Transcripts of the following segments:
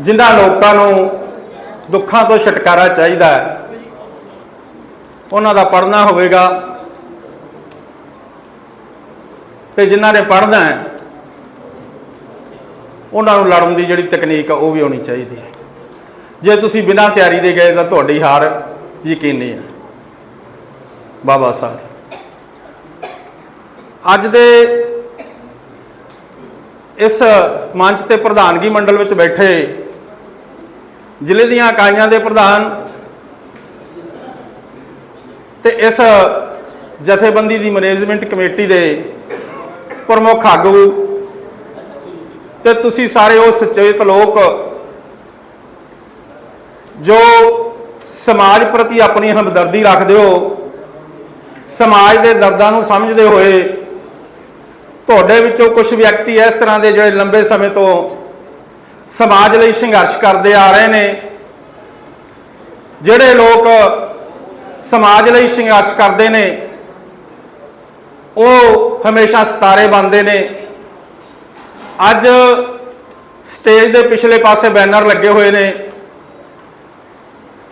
ਜਿਨ੍ਹਾਂ ਲੋਕਾਂ ਨੂੰ ਦੁੱਖਾਂ ਤੋਂ ਛੁਟਕਾਰਾ ਚਾਹੀਦਾ ਹੈ, ਉਹਨਾਂ ਦਾ ਪੜਨਾ ਹੋਵੇਗਾ ਤੇ ਜਿਨ੍ਹਾਂ ਨੇ ਪੜਨਾ ਹੈ, ਉਹਨਾਂ ਨੂੰ ਲੜਨ ਦੀ ਜਿਹੜੀ ਤਕਨੀਕ ਆ, ਉਹ ਵੀ ਆਉਣੀ ਚਾਹੀਦੀ ਹੈ। ਜੇ ਤੁਸੀਂ ਬਿਨਾਂ ਤਿਆਰੀ ਦੇ ਗਏ ਤਾਂ ਤੁਹਾਡੀ ਹਾਰ ਯਕੀਨੀ ਹੈ। ਬਾਬਾ ਸਾਹਿਬ, ਅੱਜ ਦੇ ਇਸ ਮੰਚ ਤੇ ਪ੍ਰਧਾਨਗੀ ਮੰਡਲ ਵਿੱਚ ਬੈਠੇ ਜ਼ਿਲ੍ਹੇ ਦੀਆਂ ਇਕਾਈਆਂ ਦੇ ਪ੍ਰਧਾਨ ਤੇ ਇਸ ਜਥੇਬੰਦੀ ਦੀ ਮੈਨੇਜਮੈਂਟ ਕਮੇਟੀ ਦੇ ਪ੍ਰਮੁੱਖ ਆਗੂ ਤੇ ਤੁਸੀਂ ਸਾਰੇ ਉਹ ਸੁਚੇਤ ਲੋਕ ਜੋ ਸਮਾਜ ਪ੍ਰਤੀ ਆਪਣੀ ਹਮਦਰਦੀ ਰੱਖਦੇ ਹੋ, ਸਮਾਜ ਦੇ ਦਰਦਾਂ ਨੂੰ ਸਮਝਦੇ ਹੋਏ ਤੁਹਾਡੇ ਵਿੱਚੋਂ ਕੁਝ ਵਿਅਕਤੀ ਇਸ ਤਰ੍ਹਾਂ ਦੇ ਜਿਹੜੇ ਲੰਬੇ ਸਮੇਂ ਤੋਂ ਸਮਾਜ ਲਈ ਸੰਘਰਸ਼ ਕਰਦੇ ਆ ਰਹੇ ਨੇ, ਜਿਹੜੇ ਲੋਕ ਸਮਾਜ ਲਈ ਸੰਘਰਸ਼ ਕਰਦੇ ਨੇ, ਉਹ ਹਮੇਸ਼ਾ ਸਤਾਰੇ ਬਣਦੇ ਨੇ। ਅੱਜ ਸਟੇਜ ਦੇ ਪਿਛਲੇ ਪਾਸੇ ਬੈਨਰ ਲੱਗੇ ਹੋਏ ਨੇ।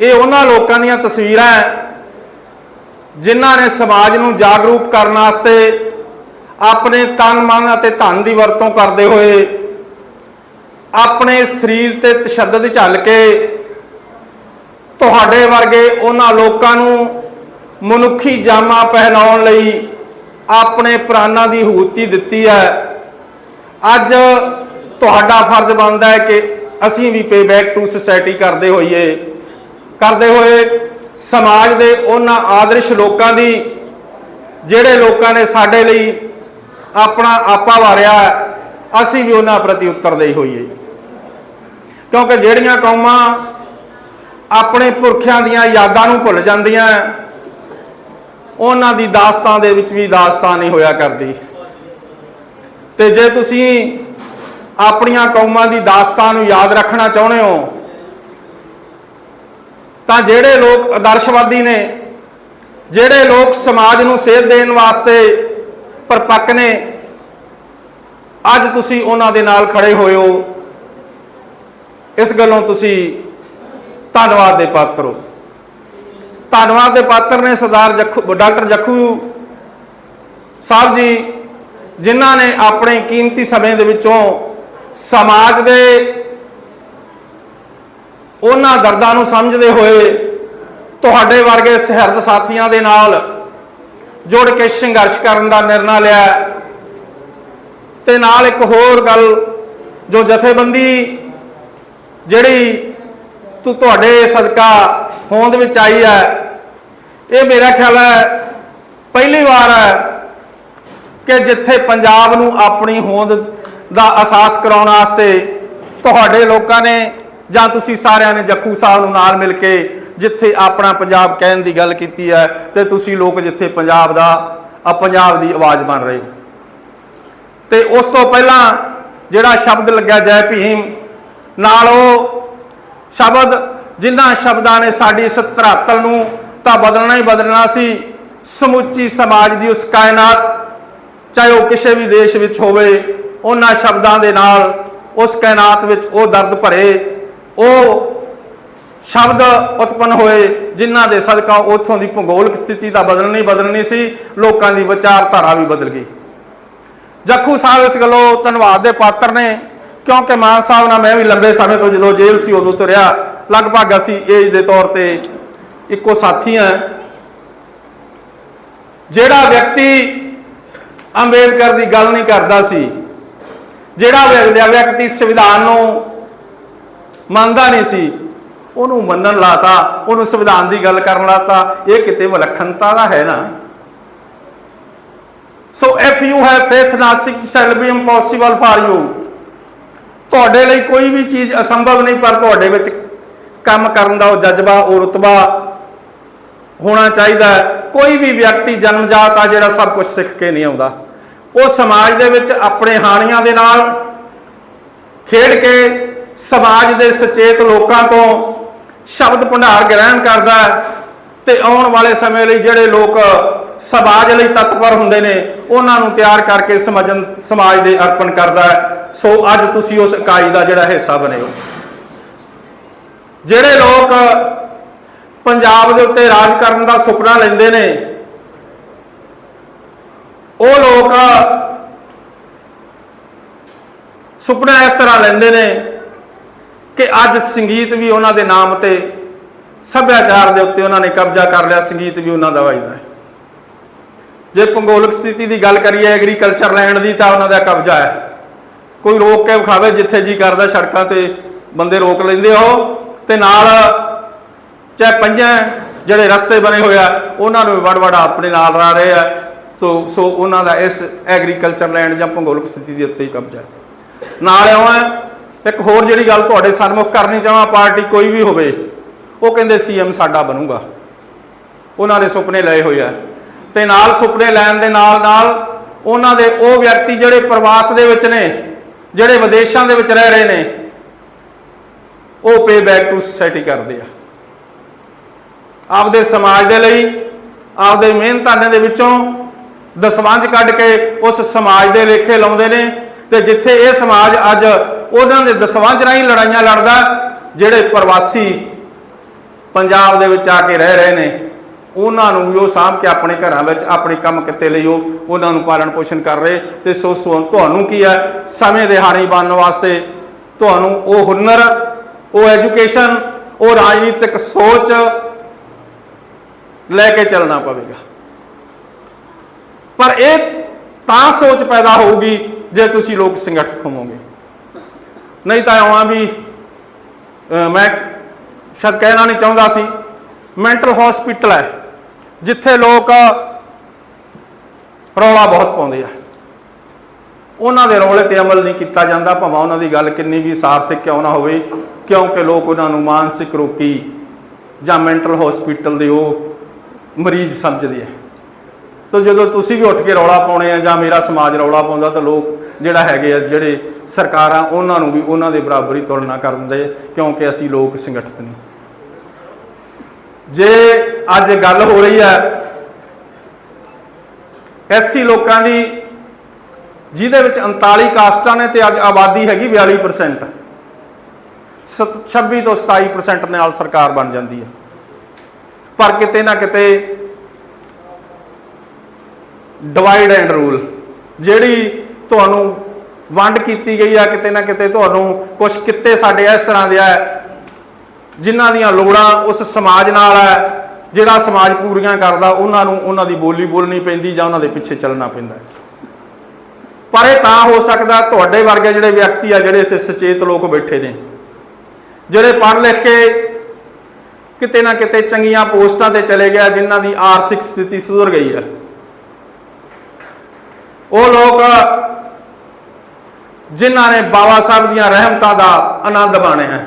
ਇਹ ਉਹਨਾਂ ਲੋਕਾਂ ਦੀਆਂ ਤਸਵੀਰਾਂ ਹੈ, ਜਿਨ੍ਹਾਂ ਨੇ ਸਮਾਜ ਨੂੰ ਜਾਗਰੂਕ ਕਰਨ ਵਾਸਤੇ ਆਪਣੇ ਤਨ ਮਨ ਅਤੇ ਧਨ ਦੀ ਵਰਤੋਂ ਕਰਦੇ ਹੋਏ, ਆਪਣੇ ਸਰੀਰ ਤੇ ਤਸ਼ੱਦਦ ਝੱਲ ਕੇ ਤੁਹਾਡੇ ਵਰਗੇ ਉਹਨਾਂ ਲੋਕਾਂ ਨੂੰ ਮਨੁੱਖੀ ਜਾਮਾ ਪਹਿਨਾਉਣ ਲਈ ਆਪਣੇ ਪ੍ਰਾਣਾਂ ਦੀ ਹੂਤੀ ਦਿੱਤੀ ਹੈ। ਅੱਜ ਤੁਹਾਡਾ ਫਰਜ਼ ਬਣਦਾ ਹੈ ਕਿ ਅਸੀਂ ਵੀ ਪੇ ਬੈਕ ਟੂ ਸੋਸਾਇਟੀ ਕਰਦੇ ਹੋਈਏ, ਕਰਦੇ ਹੋਏ ਸਮਾਜ ਦੇ ਉਹਨਾਂ ਆਦਰਸ਼ ਲੋਕਾਂ ਦੀ, ਜਿਹੜੇ ਲੋਕਾਂ ਨੇ ਸਾਡੇ ਲਈ ਆਪਣਾ ਆਪਾ ਵਾਰਿਆ, ਅਸੀਂ ਵੀ ਉਹਨਾਂ ਪ੍ਰਤੀ ਉੱਤਰ ਦੇਈ ਹੋਈਏ ਕਿਉਂਕਿ ਜਿਹੜੀਆਂ ਕੌਮਾਂ ਆਪਣੇ ਪੁਰਖਿਆਂ ਦੀਆਂ ਯਾਦਾਂ ਨੂੰ ਭੁੱਲ ਜਾਂਦੀਆਂ, ਉਹਨਾਂ ਦੀ ਦਾਸਤਾਨ ਦੇ ਵਿੱਚ ਵੀ ਦਾਸਤਾਨ ਨਹੀਂ ਹੋਇਆ ਕਰਦੀ। ਤੇ ਜੇ ਤੁਸੀਂ ਆਪਣੀਆਂ ਕੌਮਾਂ ਦੀ ਦਾਸਤਾਨ ਨੂੰ ਯਾਦ ਰੱਖਣਾ ਚਾਹੁੰਦੇ ਹੋ, ਤਾਂ ਜਿਹੜੇ ਲੋਕ ਆਦਰਸ਼ਵਾਦੀ ਨੇ, ਜਿਹੜੇ ਲੋਕ ਸਮਾਜ ਨੂੰ ਸੇਧ ਦੇਣ ਵਾਸਤੇ ਪਰਪੱਕ ਨੇ। ਅੱਜ ਤੁਸੀਂ ਉਹਨਾਂ ਦੇ ਨਾਲ ਖੜੇ ਹੋਏ ਹੋ। ਇਸ ਗੱਲੋਂ ਤੁਸੀਂ ਧੰਨਵਾਦ ਦੇ ਪਾਤਰ ਹੋ। ਧੰਨਵਾਦ ਦੇ ਪਾਤਰ ਨੇ ਸਰਦਾਰ ਜੱਖੂ, ਡਾਕਟਰ ਜੱਖੂ ਸਾਹਿਬ ਜੀ, ਜਿਨ੍ਹਾਂ ਨੇ ਆਪਣੇ ਕੀਮਤੀ ਸਮੇਂ ਦੇ ਵਿੱਚੋਂ ਸਮਾਜ ਦੇ ਉਹਨਾਂ ਦਰਦਾਂ ਨੂੰ ਸਮਝਦੇ ਹੋਏ ਤੁਹਾਡੇ ਵਰਗੇ ਸਹਿਰਦ ਸਾਥੀਆਂ ਦੇ ਨਾਲ ਜੁੜ ਕੇ ਸੰਘਰਸ਼ ਕਰਨ ਦਾ ਨਿਰਣਾ ਲਿਆ ਤੇ ਨਾਲ ਇੱਕ ਹੋਰ ਗੱਲ, ਜੋ ਜਥੇਬੰਦੀ ਜਿਹੜੀ ਤੂੰ ਤੁਹਾਡੇ ਸਦਕਾ ਹੋਂਦ ਵਿੱਚ ਆਈ ਹੈ, ਇਹ ਮੇਰਾ ਖਿਆਲ ਹੈ ਪਹਿਲੀ ਵਾਰ ਹੈ ਕਿ ਜਿੱਥੇ ਪੰਜਾਬ ਨੂੰ ਆਪਣੀ ਹੋਂਦ ਦਾ ਅਹਿਸਾਸ ਕਰਾਉਣ ਵਾਸਤੇ ਤੁਹਾਡੇ ਲੋਕਾਂ ਨੇ ਜਾਂ ਤੁਸੀਂ ਸਾਰਿਆਂ ਨੇ ਜੱਖੂ ਸਾਹਿਬ ਨੂੰ ਨਾਲ ਮਿਲ ਕੇ ਜਿੱਥੇ ਆਪਣਾ ਪੰਜਾਬ ਕਹਿਣ ਦੀ ਗੱਲ ਕੀਤੀ ਹੈ ਤੇ ਤੁਸੀਂ ਲੋਕ ਜਿੱਥੇ ਪੰਜਾਬ ਦਾ ਆ ਪੰਜਾਬ ਦੀ ਆਵਾਜ਼ ਬਣ ਰਹੇ ਹੋ। ਤੇ ਉਸ ਤੋਂ ਪਹਿਲਾਂ ਜਿਹੜਾ ਸ਼ਬਦ ਲੱਗਿਆ ਜੈ ਭੀਮ, ਨਾਲ ਉਹ ਸ਼ਬਦ ਜਿਨ੍ਹਾਂ ਸ਼ਬਦਾਂ ਨੇ ਸਾਡੀ ਇਸ ਧਰਾਤਲ ਨੂੰ ਤਾਂ ਬਦਲਣਾ ਹੀ ਬਦਲਣਾ ਸੀ। ਸਮੁੱਚੀ ਸਮਾਜ ਦੀ ਉਸ ਕਾਇਨਾਤ, ਚਾਹੇ ਉਹ ਕਿਸੇ ਵੀ ਦੇਸ਼ ਵਿੱਚ ਹੋਵੇ, ਉਹਨਾਂ ਸ਼ਬਦਾਂ ਦੇ ਨਾਲ ਉਸ ਕਾਇਨਾਤ ਵਿੱਚ ਉਹ ਦਰਦ ਭਰੇ। ਉਹ ਸ਼ਬਦ ਉਤਪੰਨ ਹੋਏ, ਜਿਨ੍ਹਾਂ ਦੇ ਸਦਕਾ ਉੱਥੋਂ ਦੀ ਭੂਗੋਲਿਕ ਸਥਿਤੀ ਤਾਂ ਬਦਲਣੀ ਬਦਲਣੀ ਸੀ, ਲੋਕਾਂ ਦੀ ਵਿਚਾਰਧਾਰਾ ਵੀ ਬਦਲ ਗਈ। ਜੱਖੂ ਸਾਹਿਬ ਇਸ ਗੱਲੋਂ ਧੰਨਵਾਦ ਦੇ ਪਾਤਰ ਨੇ, ਕਿਉਂਕਿ ਮਾਨ ਸਾਹਿਬ ਨਾਲ ਮੈਂ ਵੀ ਲੰਬੇ ਸਮੇਂ ਤੋਂ ਜਦੋਂ ਜੇਲ੍ਹ ਸੀ ਉਦੋਂ ਤੁਰਿਆ, ਲਗਭਗ ਅਸੀਂ ਏਜ ਦੇ ਤੌਰ ਤੇ ਇੱਕੋ ਸਾਥੀ ਹਾਂ। ਜਿਹੜਾ ਵਿਅਕਤੀ ਅੰਬੇਦਕਰ ਦੀ ਗੱਲ ਨਹੀਂ ਕਰਦਾ ਸੀ, ਜਿਹੜਾ ਵਿਅਕਤੀ ਵਿਅਕਤੀ ਸੰਵਿਧਾਨ ਨੂੰ ਮੰਨਦਾ ਨਹੀਂ ਸੀ ਉਹਨੂੰ ਮੰਨਣ ਲਾਤਾ, ਉਹਨੂੰ ਸੰਵਿਧਾਨ ਦੀ ਗੱਲ ਕਰਨ ਲਾਤਾ, ਇਹ ਕਿਤੇ ਵਿਲੱਖਣਤਾ ਦਾ ਹੈ ਨਾ? So if you have faith nothing shall be impossible for you ਤੁਹਾਡੇ ਲਈ ਕੋਈ ਵੀ ਚੀਜ਼ ਅਸੰਭਵ ਨਹੀਂ, ਪਰ ਤੁਹਾਡੇ ਵਿੱਚ ਕੰਮ ਕਰਨ ਦਾ ਉਹ ਜਜ਼ਬਾ, ਉਹ ਰੁਤਬਾ ਹੋਣਾ ਚਾਹੀਦਾ ਕੋਈ ਵੀ ਵਿਅਕਤੀ ਜਨਮਜਾਤ ਆ ਜਿਹੜਾ ਸਭ ਕੁਝ ਸਿੱਖ ਕੇ ਨਹੀਂ ਆਉਂਦਾ। ਉਹ ਸਮਾਜ ਦੇ ਵਿੱਚ ਆਪਣੇ ਹਾਣੀਆਂ ਦੇ ਨਾਲ ਖੇਡ ਕੇ ਸਮਾਜ ਦੇ ਸੁਚੇਤ ਲੋਕਾਂ ਤੋਂ ਸ਼ਬਦ ਭੰਡਾਰ ਗ੍ਰਹਿਣ ਕਰਦਾ ਤੇ ਆਉਣ ਵਾਲੇ ਸਮੇਂ ਲਈ ਜਿਹੜੇ ਲੋਕ ਸਮਾਜ ਲਈ ਤਤਪਰ ਹੁੰਦੇ ਨੇ, ਉਹਨਾਂ ਨੂੰ ਤਿਆਰ ਕਰਕੇ ਸਮਝਨ ਸਮਾਜ ਦੇ ਅਰਪਣ ਕਰਦਾ ਹੈ। ਸੋ ਅੱਜ ਤੁਸੀਂ ਉਸ ਇਕਾਈ ਦਾ ਜਿਹੜਾ ਹਿੱਸਾ ਬਣੇ ਹੋ। ਜਿਹੜੇ ਲੋਕ ਪੰਜਾਬ ਦੇ ਉੱਤੇ ਰਾਜ ਕਰਨ ਦਾ ਸੁਪਨਾ ਲੈਂਦੇ ਨੇ, ਉਹ ਲੋਕ ਸੁਪਨਾ ਇਸ ਤਰ੍ਹਾਂ ਲੈਂਦੇ ਨੇ ਕਿ ਅੱਜ ਸੰਗੀਤ ਵੀ ਉਹਨਾਂ ਦੇ ਨਾਮ ਤੇ ਸੱਭਿਆਚਾਰ ਦੇ ਉੱਤੇ ਉਹਨਾਂ ਨੇ ਕਬਜ਼ਾ ਕਰ ਲਿਆ, ਸੰਗੀਤ ਵੀ ਉਹਨਾਂ ਦਾ ਵਜਦਾ ਹੈ। ਜੇ ਭੂਗੋਲਿਕ ਸਥਿਤੀ ਦੀ ਗੱਲ ਕਰੀਏ ਐਗਰੀਕਲਚਰ ਲੈਂਡ ਦੀ ਤਾਂ ਉਹਨਾਂ ਦਾ ਕਬਜ਼ਾ ਹੈ। ਕੋਈ ਰੋਕ ਕੇ ਵਿਖਾਵੇ ਜਿੱਥੇ ਜੀ ਕਰਦਾ, ਸੜਕਾਂ ਤੇ ਬੰਦੇ ਰੋਕ ਲੈਂਦੇ ਹੋ ਤੇ ਨਾਲ ਚਾਹੇ ਪੰਜਾਂ ਜਿਹੜੇ ਰਸਤੇ ਬਣੇ ਹੋਇਆ ਉਹਨਾਂ ਨੂੰ ਵੜ ਵੜ ਆਪਣੇ ਨਾਲ ਰਾ ਰਹੇ ਆ। ਸੋ ਸੋ ਉਹਨਾਂ ਦਾ ਇਸ ਐਗਰੀਕਲਚਰ ਲੈਂਡ ਜਾਂ ਭੂਗੋਲਿਕ ਸਥਿਤੀ ਦੇ ਉੱਤੇ ਹੀ ਕਬਜ਼ਾ ਹੈ। ਨਾਲ ਆਉਂ ਇੱਕ ਹੋਰ ਜਿਹੜੀ ਗੱਲ ਤੁਹਾਡੇ ਸਨਮੁਖ ਕਰਨੀ ਚਾਹਾਂ ਪਾਰਟੀ ਕੋਈ ਵੀ ਹੋਵੇ, ਉਹ ਕਹਿੰਦੇ ਸੀਐਮ ਸਾਡਾ ਬਣੂਗਾ। ਉਹਨਾਂ ਦੇ ਸੁਪਨੇ ਲਏ ਹੋਏ ਆ। ਤੇ ਨਾਲ ਸੁਪਨੇ ਲੈਣ ਦੇ ਨਾਲ ਨਾਲ ਉਹਨਾਂ ਦੇ ਉਹ ਵਿਅਕਤੀ ਜਿਹੜੇ ਪ੍ਰਵਾਸ ਦੇ ਵਿੱਚ ਨੇ, ਜਿਹੜੇ ਵਿਦੇਸ਼ਾਂ ਦੇ ਵਿੱਚ ਰਹਿ ਰਹੇ ਨੇ, ਉਹ ਪੇ ਬੈਕ ਟੂ ਸੋਸਾਇਟੀ ਕਰਦੇ ਆ। ਆਪਦੇ ਸਮਾਜ ਦੇ ਲਈ, ਆਪਦੇ ਮਿਹਨਤਾਨੇ ਦੇ ਵਿੱਚੋਂ ਦਸਵੰਜ ਕੱਢ ਕੇ ਉਸ ਸਮਾਜ ਦੇ ਲੇਖੇ ਲਾਉਂਦੇ ਨੇ, ਤੇ ਜਿੱਥੇ ਇਹ ਸਮਾਜ ਅੱਜ ਉਹਨਾਂ ਦੇ ਦਸਵੰਜ ਰਾਹੀਂ ਲੜਾਈਆਂ ਲੜਦਾ ਜਿਹੜੇ ਪ੍ਰਵਾਸੀ ਪੰਜਾਬ ਦੇ ਵਿੱਚ ਆ ਕੇ ਰਹਿ ਰਹੇ ਨੇ, ਉਹਨਾਂ ਨੂੰ ਵੀ ਉਹ ਸਾਂਭ ਕੇ ਆਪਣੇ ਘਰਾਂ ਵਿੱਚ ਆਪਣੇ ਕੰਮ ਕਿੱਤੇ ਲਈ ਉਹ, ਉਹਨਾਂ ਨੂੰ ਪਾਲਣ ਪੋਸ਼ਣ ਕਰ ਰਹੇ। ਤੇ ਸੋ ਸੋ ਤੁਹਾਨੂੰ ਕੀ ਹੈ? ਸਮੇਂ ਦੇ ਹਾਣੀ ਬਣਨ ਵਾਸਤੇ ਤੁਹਾਨੂੰ ਉਹ ਹੁਨਰ, ਉਹ ਐਜੂਕੇਸ਼ਨ ਉਹ ਰਾਜਨੀਤਿਕ ਸੋਚ ਲੈ ਕੇ ਚੱਲਣਾ ਪਵੇਗਾ। ਪਰ ਇਹ ਤਾਂ ਸੋਚ ਪੈਦਾ ਹੋਊਗੀ ਜੇ ਤੁਸੀਂ ਲੋਕ ਸੰਗਠਿਤ ਹੋਵੋਗੇ। ਨਹੀਂ ਤਾਂ ਆਵਾਂ ਵੀ ਮੈਂ ਸ਼ਾਇਦ ਕਹਿਣਾ ਨਹੀਂ ਚਾਹੁੰਦਾ ਸੀ। ਮੈਂਟਲ ਹਸਪੀਟਲ ਹੈ, ਜਿੱਥੇ ਲੋਕ ਰੌਲਾ ਬਹੁਤ ਪਾਉਂਦੇ ਆ। ਉਹਨਾਂ ਦੇ ਰੌਲੇ ਤੇ ਅਮਲ ਨਹੀਂ ਕੀਤਾ ਜਾਂਦਾ, ਭਾਵੇਂ ਉਹਨਾਂ ਦੀ ਗੱਲ ਕਿੰਨੀ ਵੀ ਸਾਰਥਕ ਕਿਉਂ ਨਾ ਹੋਵੇ, ਕਿਉਂਕਿ ਲੋਕ ਉਹਨਾਂ ਨੂੰ ਮਾਨਸਿਕ ਰੋਗੀ ਜਾਂ ਮੈਂਟਲ ਹਸਪੀਟਲ ਦੇ ਉਹ ਮਰੀਜ਼ ਸਮਝਦੇ ਆ। ਤਾਂ ਜਦੋਂ ਤੁਸੀਂ ਵੀ ਉੱਠ ਕੇ ਰੌਲਾ ਪਾਉਣੇ ਆ ਜਾਂ ਮੇਰਾ ਸਮਾਜ ਰੌਲਾ ਪਾਉਂਦਾ ਤਾਂ ਲੋਕ ਜਿਹੜਾ ਹੈਗੇ ਆ, ਜਿਹੜੇ ਸਰਕਾਰਾਂ, ਉਹਨਾਂ ਨੂੰ ਵੀ ਉਹਨਾਂ ਦੇ ਬਰਾਬਰ ਹੀ ਤੁਲਨਾ ਕਰਨ ਦੇ, ਕਿਉਂਕਿ ਅਸੀਂ ਲੋਕ ਸੰਗਠਿਤ ਨਹੀਂ। ਜੇ ਅੱਜ ਗੱਲ ਹੋ ਰਹੀ ਹੈ, ਐਸਸੀ ਲੋਕਾਂ ਦੀ, ਜਿਹਦੇ ਵਿੱਚ 39 ਕਾਸਟਾਂ ਨੇ ਤੇ ਅੱਜ ਆਬਾਦੀ ਹੈਗੀ 42% ਸਤ- 26 ਤੋਂ 27% ਨਾਲ ਸਰਕਾਰ ਬਣ ਜਾਂਦੀ ਹੈ। ਪਰ ਕਿਤੇ ਨਾ ਕਿਤੇ ਡਿਵਾਈਡ ਐਂਡ ਰੂਲ ਜਿਹੜੀ ਤੁਹਾਨੂੰ ਵੰਡ ਕੀਤੀ ਗਈ ਆ ਕਿਤੇ ਨਾ ਕਿਤੇ ਤੁਹਾਨੂੰ ਕੁਝ ਕਿੱਤੇ ਸਾਡੇ ਇਸ ਤਰ੍ਹਾਂ ਦੇ ਆ, ਜਿਨ੍ਹਾਂ ਦੀਆਂ ਲੋੜਾਂ ਉਸ ਸਮਾਜ ਨਾਲ ਹੈ ਜਿਹੜਾ ਸਮਾਜ ਪੂਰੀਆਂ ਕਰਦਾ, ਉਹਨਾਂ ਨੂੰ ਉਹਨਾਂ ਦੀ ਬੋਲੀ ਬੋਲਣੀ ਪੈਂਦੀ ਜਾਂ ਉਹਨਾਂ ਦੇ ਪਿੱਛੇ ਚੱਲਣਾ ਪੈਂਦਾ ਪਰ ਇਹ ਤਾਂ ਹੋ ਸਕਦਾ ਤੁਹਾਡੇ ਵਰਗੇ ਜਿਹੜੇ ਵਿਅਕਤੀ ਆ, ਜਿਹੜੇ ਇੱਥੇ ਸੁਚੇਤ ਲੋਕ ਬੈਠੇ ਨੇ, ਜਿਹੜੇ ਪੜ੍ਹ ਲਿਖ ਕੇ ਕਿਤੇ ਨਾ ਕਿਤੇ ਚੰਗੀਆਂ ਪੋਸਟਾਂ ਤੇ ਚਲੇ ਗਿਆ, ਜਿਨ੍ਹਾਂ ਦੀ ਆਰਥਿਕ ਸਥਿਤੀ ਸੁਧਰ ਗਈ ਹੈ। ਉਹ ਲੋਕ ਜਿਨ੍ਹਾਂ ਨੇ ਬਾਬਾ ਸਾਹਿਬ ਦੀਆਂ ਰਹਿਮਤਾਂ ਦਾ ਆਨੰਦ ਮਾਣਿਆ ਹੈ।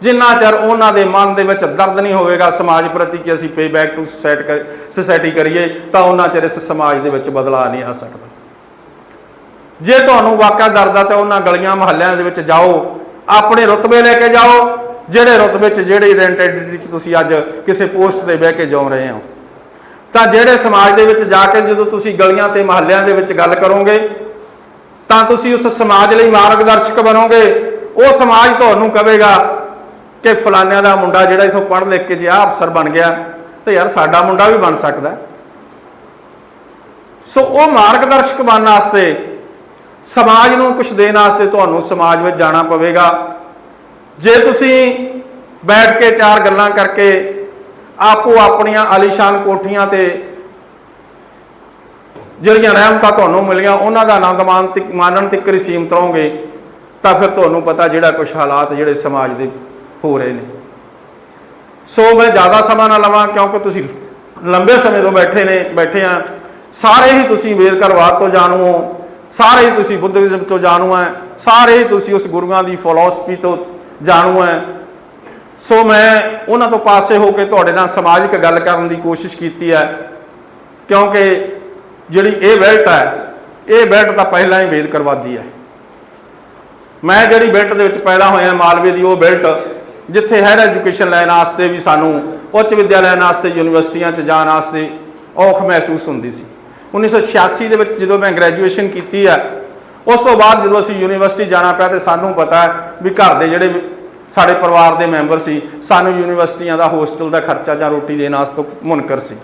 ਜਿੰਨਾ ਚਿਰ ਉਹਨਾਂ ਦੇ ਮਨ ਦੇ ਵਿੱਚ ਦਰਦ ਨਹੀਂ ਹੋਵੇਗਾ ਸਮਾਜ ਪ੍ਰਤੀ ਕਿ ਅਸੀਂ ਪੇ ਬੈਕ ਟੂ ਸੋਸਾਇਟੀ ਕਰੀਏ, ਤਾਂ ਉਹਨਾਂ ਚਿਰ ਇਸ ਸਮਾਜ ਦੇ ਵਿੱਚ ਬਦਲਾਅ ਨਹੀਂ ਆ ਸਕਦਾ। ਜੇ ਤੁਹਾਨੂੰ ਵਾਕਿਆ ਦਰਦ ਆ ਤਾਂ ਉਹਨਾਂ ਗਲੀਆਂ ਮੁਹੱਲਿਆਂ ਦੇ ਵਿੱਚ ਜਾਓ, ਆਪਣੇ ਰੁਤਬੇ ਲੈ ਕੇ ਜਾਓ, ਜਿਹੜੇ ਰੁਤਬੇ 'ਚ ਜਿਹੜੀ ਆਇਡੈਂਟੀਟੀ 'ਚ ਤੁਸੀਂ ਅੱਜ ਕਿਸੇ ਪੋਸਟ ਤੇ ਬਹਿ ਕੇ ਜਿਉ ਰਹੇ ਹੋ। ਤਾਂ ਜਿਹੜੇ ਸਮਾਜ ਦੇ ਵਿੱਚ ਜਾ ਕੇ ਜਦੋਂ ਤੁਸੀਂ ਗਲੀਆਂ ਤੇ ਮਹੱਲਿਆਂ ਦੇ ਵਿੱਚ ਗੱਲ ਕਰੋਗੇ ਤਾਂ ਤੁਸੀਂ ਉਸ ਸਮਾਜ ਲਈ ਮਾਰਗਦਰਸ਼ਕ ਬਣੋਗੇ। ਉਹ ਸਮਾਜ ਤੁਹਾਨੂੰ ਕਹੇਗਾ ਕਿ ਫਲਾਨਿਆਂ ਦਾ ਮੁੰਡਾ ਜਿਹੜਾ ਇਥੋਂ ਪੜ੍ਹ ਲਿਖ ਕੇ ਜੇ ਆ ਅਫਸਰ ਬਣ ਗਿਆ, ਤੇ ਯਾਰ ਸਾਡਾ ਮੁੰਡਾ ਵੀ ਬਣ ਸਕਦਾ। ਸੋ ਉਹ ਮਾਰਗਦਰਸ਼ਕ ਬਣਨ ਵਾਸਤੇ, ਸਮਾਜ ਨੂੰ ਕੁਝ ਦੇਣ ਵਾਸਤੇ ਤੁਹਾਨੂੰ ਸਮਾਜ ਵਿੱਚ ਜਾਣਾ ਪਵੇਗਾ। ਜੇ ਤੁਸੀਂ ਬੈਠ ਕੇ ਚਾਰ ਗੱਲਾਂ ਕਰਕੇ ਆਪੋ ਆਪਣੀਆਂ ਆਲੀਸ਼ਾਨ ਕੋਠੀਆਂ ਤੇ ਜਿਹੜੀਆਂ ਰਹਿਮਤਾਂ ਤੁਹਾਨੂੰ ਮਿਲੀਆਂ, ਉਹਨਾਂ ਦਾ ਆਨੰਦ ਮਾਨ ਤੱਕ ਮਾਨਣ ਤੱਕ ਹੀ ਸੀਮਤ ਰਹੋਗੇ, ਤਾਂ ਫਿਰ ਤੁਹਾਨੂੰ ਪਤਾ ਜਿਹੜਾ ਕੁਝ ਹਾਲਾਤ ਜਿਹੜੇ ਸਮਾਜ ਦੇ ਹੋ ਰਹੇ ਨੇ। ਸੋ ਮੈਂ ਜ਼ਿਆਦਾ ਸਮਾਂ ਨਾ ਲਵਾਂ, ਕਿਉਂਕਿ ਤੁਸੀਂ ਲੰਬੇ ਸਮੇਂ ਤੋਂ ਬੈਠੇ ਨੇ, ਬੈਠੇ ਆ। ਸਾਰੇ ਹੀ ਤੁਸੀਂ ਵੇਦਕਰਵਾਦ ਤੋਂ ਜਾਣੂ ਹੋ, ਸਾਰੇ ਹੀ ਤੁਸੀਂ ਬੁੱਧਿਜ਼ਮ ਤੋਂ ਜਾਣੂ ਹੈ ਸਾਰੇ ਹੀ ਤੁਸੀਂ ਉਸ ਗੁਰੂਆਂ ਦੀ ਫਿਲਾਸਫੀ ਤੋਂ ਜਾਣੂ ਹੈ ਸੋ ਮੈਂ ਉਹਨਾਂ ਤੋਂ ਪਾਸੇ ਹੋ ਕੇ ਤੁਹਾਡੇ ਨਾਲ ਸਮਾਜਿਕ ਗੱਲ ਕਰਨ ਦੀ ਕੋਸ਼ਿਸ਼ ਕੀਤੀ ਹੈ, ਕਿਉਂਕਿ ਜਿਹੜੀ ਇਹ ਬੈਲਟ ਹੈ, ਇਹ ਬੈਲਟ ਤਾਂ ਪਹਿਲਾਂ ਹੀ ਵੇਦ ਕਰਵਾਦੀ ਹੈ। ਮੈਂ ਜਿਹੜੀ ਬੈਲਟ ਦੇ ਵਿੱਚ ਪੈਦਾ ਹੋਇਆ ਮਾਲਵੇ ਦੀ, ਉਹ ਬੈਲਟ ਜਿੱਥੇ ਹਾਇਰ ਐਜੂਕੇਸ਼ਨ ਲੈਣ ਵਾਸਤੇ ਵੀ ਸਾਨੂੰ ਉੱਚ ਵਿੱਦਿਆ ਲੈਣ ਵਾਸਤੇ, ਯੂਨੀਵਰਸਿਟੀਆਂ 'ਚ ਜਾਣ ਵਾਸਤੇ ਔਖ ਮਹਿਸੂਸ ਹੁੰਦੀ ਸੀ। 1986 ਦੇ ਵਿੱਚ ਜਦੋਂ ਮੈਂ ਗ੍ਰੈਜੂਏਸ਼ਨ ਕੀਤੀ ਹੈ, ਉਸ ਤੋਂ ਬਾਅਦ ਜਦੋਂ ਅਸੀਂ ਯੂਨੀਵਰਸਿਟੀ ਜਾਣਾ ਪਿਆ ਤੇ ਸਾਨੂੰ ਪਤਾ ਵੀ ਘਰ ਦੇ ਜਿਹੜੇ ਸਾਡੇ ਪਰਿਵਾਰ ਦੇ ਮੈਂਬਰ ਸੀ, ਸਾਨੂੰ ਯੂਨੀਵਰਸਿਟੀਆਂ ਦਾ ਹੋਸਟਲ ਦਾ ਖਰਚਾ ਜਾਂ ਰੋਟੀ ਦੇਣ ਵਾਸਤੇ ਮੁਨਕਰ ਸੀ।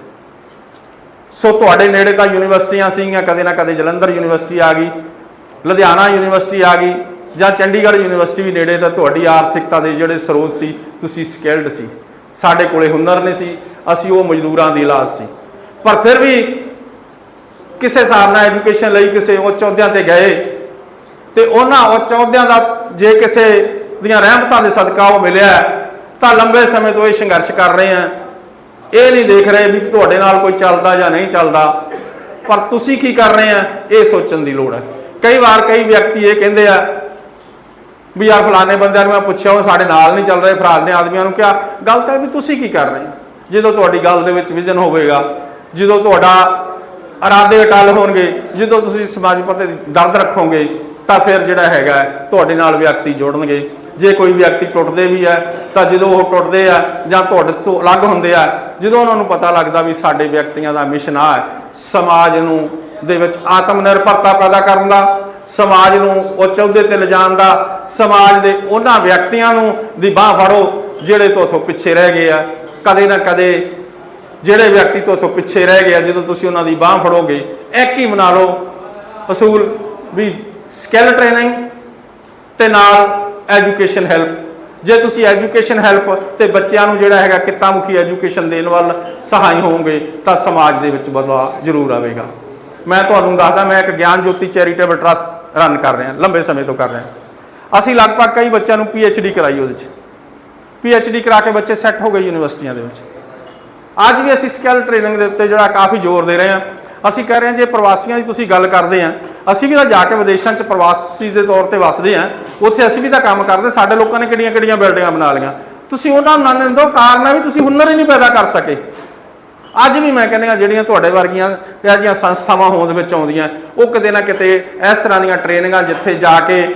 ਸੋ ਤੁਹਾਡੇ ਨੇੜੇ ਤਾਂ ਯੂਨੀਵਰਸਿਟੀਆਂ ਸੀਗੀਆਂ, ਕਦੇ ਨਾ ਕਦੇ ਜਲੰਧਰ ਯੂਨੀਵਰਸਿਟੀ ਆ ਗਈ, ਲੁਧਿਆਣਾ ਯੂਨੀਵਰਸਿਟੀ ਆ ਗਈ, ਜਾਂ ਚੰਡੀਗੜ੍ਹ ਯੂਨੀਵਰਸਿਟੀ ਵੀ ਨੇੜੇ, ਤਾਂ ਤੁਹਾਡੀ ਆਰਥਿਕਤਾ ਦੇ ਜਿਹੜੇ ਸਰੋਤ ਸੀ, ਤੁਸੀਂ ਸਕਿਲਡ ਸੀ। ਸਾਡੇ ਕੋਲੇ ਹੁਨਰ ਨਹੀਂ ਸੀ, ਅਸੀਂ ਉਹ ਮਜ਼ਦੂਰਾਂ ਦੀ ਇਲਾਜ ਸੀ। ਪਰ ਫਿਰ ਵੀ ਕਿਸੇ ਹਿਸਾਬ ਨਾਲ ਐਜੂਕੇਸ਼ਨ ਲਈ ਕਿਸੇ ਉੱਚ ਅਹੁਦਿਆਂ ਤੇ ਗਏ, ਤੇ ਉਹਨਾਂ ਉੱਚ ਅਹੁਦਿਆਂ ਦਾ ਜੇ ਕਿਸੇ ਦੀਆਂ ਰਹਿਮਤਾਂ ਦੇ ਸਦਕਾ ਉਹ ਮਿਲਿਆ, ਤਾਂ ਲੰਬੇ ਸਮੇਂ ਤੋਂ ਇਹ ਸੰਘਰਸ਼ ਕਰ ਰਹੇ ਆ। ਇਹ ਨਹੀਂ ਦੇਖ ਰਹੇ ਵੀ ਤੁਹਾਡੇ ਨਾਲ ਕੋਈ ਚੱਲਦਾ ਜਾਂ ਨਹੀਂ ਚੱਲਦਾ। ਪਰ ਤੁਸੀਂ ਕੀ ਕਰ ਰਹੇ ਆ? ਇਹ ਸੋਚਣ ਦੀ ਲੋੜ ਹੈ। ਕਈ ਵਾਰ ਕਈ ਵਿਅਕਤੀ ਇਹ ਕਹਿੰਦੇ ਆ ਵੀ ਯਾਰ ਫਲਾਣੇ ਬੰਦਿਆਂ ਨੂੰ ਮੈਂ ਪੁੱਛਿਆ, ਉਹ ਸਾਡੇ ਨਾਲ ਨਹੀਂ ਚੱਲ ਰਹੇ ਫਲਾਣੇ ਆਦਮੀਆਂ ਨੂੰ ਕਿਹਾ ਗਲਤ ਹੈ ਵੀ ਤੁਸੀਂ ਕੀ ਕਰ ਰਹੇ ਜਦੋਂ ਤੁਹਾਡੀ ਗੱਲ ਦੇ ਵਿੱਚ ਵਿਜ਼ਨ ਹੋਵੇਗਾ, ਜਦੋਂ ਤੁਹਾਡਾ ਇਰਾਦੇ ਅਟਲ ਹੋਣਗੇ, ਜਦੋਂ ਤੁਸੀਂ ਸਮਾਜ ਪ੍ਰਤੀ ਦਰਦ ਰੱਖੋਗੇ, ਤਾਂ ਫਿਰ ਜਿਹੜਾ ਹੈਗਾ, ਤੁਹਾਡੇ ਨਾਲ ਵਿਅਕਤੀ ਜੁੜਨਗੇ। ਜੇ ਕੋਈ ਵਿਅਕਤੀ ਟੁੱਟਦੇ ਵੀ ਹੈ ਤਾਂ ਜਦੋਂ ਉਹ ਟੁੱਟਦੇ ਆ ਜਾਂ ਤੁਹਾਡੇ ਤੋਂ ਅਲੱਗ ਹੁੰਦੇ ਆ, ਜਦੋਂ ਉਹਨਾਂ ਨੂੰ ਪਤਾ ਲੱਗਦਾ ਵੀ ਸਾਡੇ ਵਿਅਕਤੀਆਂ ਦਾ ਮਿਸ਼ਨ ਆ, ਸਮਾਜ ਨੂੰ ਦੇ ਵਿੱਚ ਆਤਮ ਨਿਰਭਰਤਾ ਪੈਦਾ ਕਰਨ ਦਾ, ਸਮਾਜ ਨੂੰ ਉੱਚ ਅਹੁਦੇ ਤੇ ਲਿਜਾਣ ਦਾ, ਸਮਾਜ ਦੇ ਉਹਨਾਂ ਵਿਅਕਤੀਆਂ ਨੂੰ ਦੀ ਬਾਹ ਫੜੋ ਜਿਹੜੇ ਤੁਹਾਡੇ ਪਿੱਛੇ ਰਹਿ ਗਏ ਆ। ਕਦੇ ਨਾ ਕਦੇ ਜਿਹੜੇ ਵਿਅਕਤੀ ਤੁਹਾਡੇ ਪਿੱਛੇ ਰਹਿ ਗਏ ਆ, ਜਦੋਂ ਤੁਸੀਂ ਉਹਨਾਂ ਦੀ ਬਾਹ ਫੜੋਗੇ ਇੱਕ ਹੀ ਬਣਾ ਲਓ? ਅਸੂਲ ਵੀ ਸਕਿੱਲ ਟ੍ਰੇਨਿੰਗ ਤੇ ਨਾਲ ਐਜੂਕੇਸ਼ਨ ਹੈਲਪ। ਜੇ ਤੁਸੀਂ ਐਜੂਕੇਸ਼ਨ ਹੈਲਪ ਤੇ ਬੱਚਿਆਂ ਨੂੰ ਜਿਹੜਾ ਹੈਗਾ ਕਿੱਤਾ ਮੁਖੀ ਐਜੂਕੇਸ਼ਨ ਦੇਣ ਵੱਲ ਸਹਾਈ ਹੋਵੋਗੇ, ਤਾਂ ਸਮਾਜ ਦੇ ਵਿੱਚ ਬਦਲਾਅ ਜ਼ਰੂਰ ਆਵੇਗਾ। ਮੈਂ ਤੁਹਾਨੂੰ ਦੱਸਦਾ, ਮੈਂ ਇੱਕ ਗਿਆਨ ਜੋਤੀ ਚੈਰੀਟੇਬਲ ਟਰਸਟ ਰਨ ਕਰ ਰਿਹਾ, ਲੰਬੇ ਸਮੇਂ ਤੋਂ ਕਰ ਰਿਹਾ। ਅਸੀਂ ਲਗਭਗ ਕਈ ਬੱਚਿਆਂ ਨੂੰ ਡੀ ਕਰਾਈ ਉਹਦੇ 'ਚ। ਡੀ ਕਰਾ ਕੇ ਬੱਚੇ ਸੈੱਟ ਹੋ ਗਏ ਯੂਨੀਵਰਸਿਟੀਆਂ ਦੇ ਵਿੱਚ। ਅੱਜ ਵੀ ਅਸੀਂ ਸਕਿੱਲ ਟ੍ਰੇਨਿੰਗ ਦੇ ਉੱਤੇ ਜਿਹੜਾ ਕਾਫੀ ਜ਼ੋਰ ਦੇ ਰਹੇ ਹਾਂ। ਅਸੀਂ ਕਹਿ ਰਹੇ ਹਾਂ, ਜੇ ਪ੍ਰਵਾਸੀਆਂ ਦੀ ਤੁਸੀਂ ਗੱਲ ਕਰਦੇ ਆ ਅਸੀਂ ਵੀ ਤਾਂ ਜਾ ਕੇ ਵਿਦੇਸ਼ਾਂ 'ਚ ਪ੍ਰਵਾਸੀ ਦੇ ਤੌਰ ਤੇ ਵਸਦੇ ਆ ਉੱਥੇ ਅਸੀਂ ਵੀ ਤਾਂ ਕੰਮ ਕਰਦੇ, ਸਾਡੇ ਲੋਕਾਂ ਨੇ ਕਿਹੜੀਆਂ ਕਿਹੜੀਆਂ ਬਿਲਡਿੰਗਾਂ ਬਣਾ ਲਈਆਂ। ਤੁਸੀਂ ਉਹਨਾਂ ਨੂੰ ਨਾ ਦਿੰਦੋ ਕਾਰਨ ਵੀ ਤੁਸੀਂ ਹੁਨਰ ਹੀ ਨਹੀਂ ਪੈਦਾ ਕਰ ਸਕੇ। ਅੱਜ ਵੀ ਮੈਂ ਕਹਿੰਦਾ ਜਿਹੜੀਆਂ ਤੁਹਾਡੇ ਵਰਗੀਆਂ ਤੇ ਅਜਿਹੀਆਂ ਸੰਸਥਾਵਾਂ ਹੋਂਦ ਵਿੱਚ ਆਉਂਦੀਆਂ, ਉਹ ਕਿਤੇ ਨਾ ਕਿਤੇ ਇਸ ਤਰ੍ਹਾਂ ਦੀਆਂ ਟ੍ਰੇਨਿੰਗਾਂ ਜਿੱਥੇ ਜਾ ਕੇ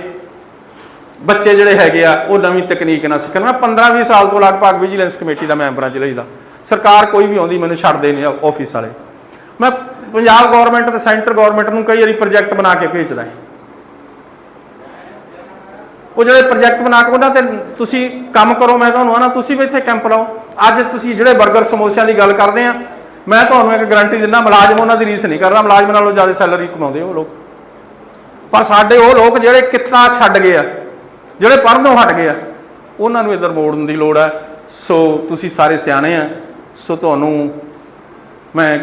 ਬੱਚੇ ਜਿਹੜੇ ਹੈਗੇ ਆ, ਉਹ ਨਵੀਂ ਤਕਨੀਕ ਨਾਲ ਸਿੱਖਣ। ਮੈਂ 15-20 ਸਾਲ ਤੋਂ ਲਗਭਗ ਵਿਜੀਲੈਂਸ ਕਮੇਟੀ ਦਾ ਮੈਂਬਰਾਂ ਚ ਰਹੀਦਾ ਸਰਕਾਰ ਕੋਈ ਵੀ ਆਉਂਦੀ, ਮੈਨੂੰ ਛੱਡਦੇ ਨਹੀਂ ਆਫਿਸ ਵਾਲੇ। ਮੈਂ ਪੰਜਾਬ ਗਵਰਨਮੈਂਟ ਤੇ ਸੈਂਟਰ ਗਵਰਨਮੈਂਟ ਨੂੰ ਕਈ ਵਾਰੀ ਪ੍ਰੋਜੈਕਟ ਬਣਾ ਕੇ ਭੇਜਦਾ ਹਾਂ। ਉਹ ਜਿਹੜੇ ਪ੍ਰੋਜੈਕਟ ਬਣਾ ਕੇ ਉਹਨਾਂ ਤੇ ਤੁਸੀਂ ਕੰਮ ਕਰੋ, ਮੈਂ ਤੁਹਾਨੂੰ ਆਣਾ ਤੁਸੀਂ ਵੀ ਇੱਥੇ ਕੈਂਪ ਲਾਓ। ਅੱਜ ਤੁਸੀਂ ਜਿਹੜੇ 버ਗਰ ਸਮੋਸਿਆਂ ਦੀ ਗੱਲ ਕਰਦੇ ਆ, ਮੈਂ ਤੁਹਾਨੂੰ ਇੱਕ ਗਾਰੰਟੀ ਦਿੰਦਾ, ਮੁਲਾਜ਼ਮ ਉਹਨਾਂ ਦੀ ਰੀਸ ਨਹੀਂ ਕਰਦਾ, ਮੁਲਾਜ਼ਮ ਨਾਲੋਂ ਜ਼ਿਆਦਾ ਸੈਲਰੀ ਕਮਾਉਂਦੇ ਉਹ ਲੋਕ। ਪਰ ਸਾਡੇ ਉਹ ਲੋਕ ਜਿਹੜੇ ਕਿੱਤਾ ਛੱਡ ਗਏ ਆ, ਜਿਹੜੇ ਪੜ੍ਹਨੋਂ ਹਟ ਗਏ ਆ, ਉਹਨਾਂ ਨੂੰ ਇੱਧਰ ਮੋੜਨ ਦੀ ਲੋੜ ਹੈ ਸੋ ਤੁਸੀਂ ਸਾਰੇ ਸਿਆਣੇ ਆ ਸੋ ਤੁਹਾਨੂੰ ਮੈਂ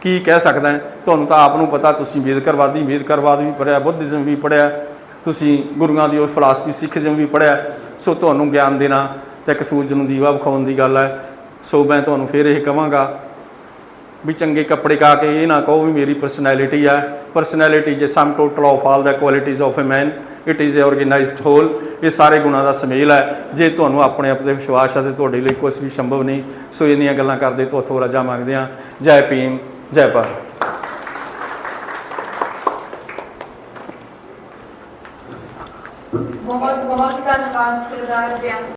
ਕੀ ਕਹਿ ਸਕਦਾ ਤੁਹਾਨੂੰ ਤਾਂ ਆਪ ਨੂੰ ਪਤਾ, ਤੁਸੀਂ ਵੇਦਕਰਵਾਦੀ ਵੇਦਕਰਵਾਦ ਵੀ ਪੜਿਆ ਬੁੱਧਿਜ਼ਮ ਵੀ ਪੜਿਆ ਤੁਸੀਂ ਗੁਰੂਆਂ ਦੀ ਉਹ ਫਲਸਫੀ, ਸਿੱਖਿਜ਼ਮ ਵੀ ਪੜਿਆ ਸੋ ਤੁਹਾਨੂੰ ਗਿਆਨ ਦੇਣਾ ਤੇ ਇੱਕ ਸੂਰਜ ਨੂੰ ਦੀਵਾ ਵਿਖਾਉਣ ਦੀ ਗੱਲ ਹੈ। ਸੋ ਮੈਂ ਤੁਹਾਨੂੰ ਫੇਰ ਇਹ ਕਹਾਂਗਾ ਵੀ ਚੰਗੇ ਕੱਪੜੇ ਪਾ ਕੇ ਇਹ ਨਾ ਕਹੋ ਵੀ ਮੇਰੀ ਪਰਸਨੈਲਿਟੀ ਹੈ ਪਰਸਨੈਲਿਟੀ ਜੇ sum total of all the qualities of a man it is a organised whole ਇਹ ਸਾਰੇ ਗੁਣਾਂ ਦਾ ਸੁਮੇਲ ਹੈ। ਜੇ ਤੁਹਾਨੂੰ ਆਪਣੇ ਆਪ ਤੇ ਵਿਸ਼ਵਾਸ ਹੈ ਤੇ ਤੁਹਾਡੇ ਲਈ ਕੁਝ ਵੀ ਸੰਭਵ ਨਹੀਂ, ਸੋ ਇਹਨੀਆਂ ਗੱਲਾਂ ਕਰਦੇ ਤੋਂ ਥੋੜਾ ਰਜਾ ਮੰਗਦੇ ਹਾਂ। ਜੈ ਭੀਮ। ਜੈ ਭਾਰਤ। ਬਹੁਤ ਬਹੁਤ ਧੰਨਵਾਦ ਸਰਦਾਰ ਬਿਆਨ